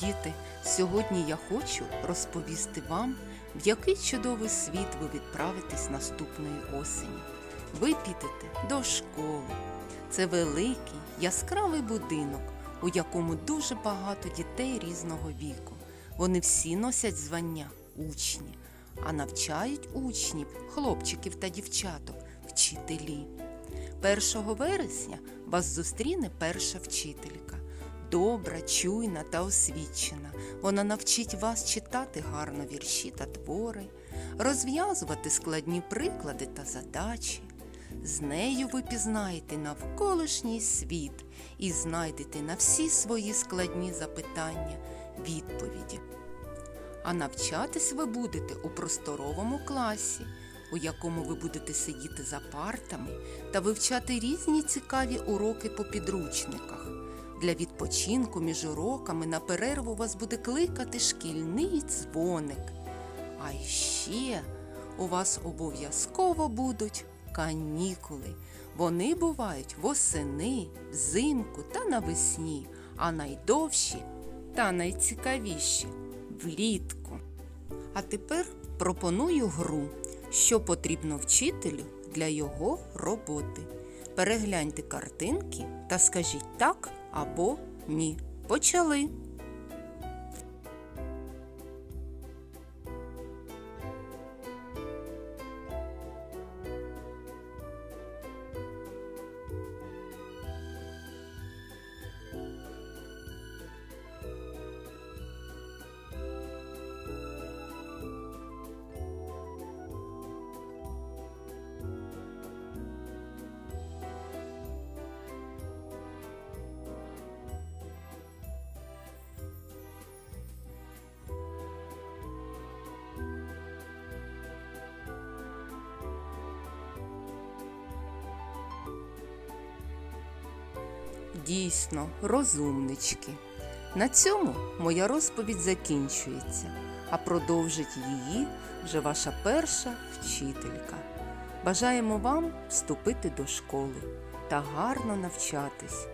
Діти, сьогодні я хочу розповісти вам, в який чудовий світ ви відправитесь наступної осені. Ви підете до школи. Це великий яскравий будинок, у якому дуже багато дітей різного віку. Вони всі носять звання учні, а навчають учнів, хлопчиків та дівчаток, вчителі. 1 вересня вас зустріне перша вчителька. Добра, чуйна та освічена. Вона навчить вас читати гарно вірші та твори, розв'язувати складні приклади та задачі. З нею ви пізнаєте навколишній світ і знайдете на всі свої складні запитання відповіді. А навчатись ви будете у просторовому класі, у якому ви будете сидіти за партами та вивчати різні цікаві уроки по підручниках. Для відпочинку між уроками на перерву вас буде кликати шкільний дзвоник. А ще у вас обов'язково будуть канікули. Вони бувають восени, взимку та навесні, а найдовші та найцікавіші влітку. А тепер пропоную гру, що потрібно вчителю для його роботи. Перегляньте картинки та скажіть так або ні. Почали. Дійсно, розумнички. На цьому моя розповідь закінчується, а продовжить її вже ваша перша вчителька. Бажаємо вам вступити до школи та гарно навчатись,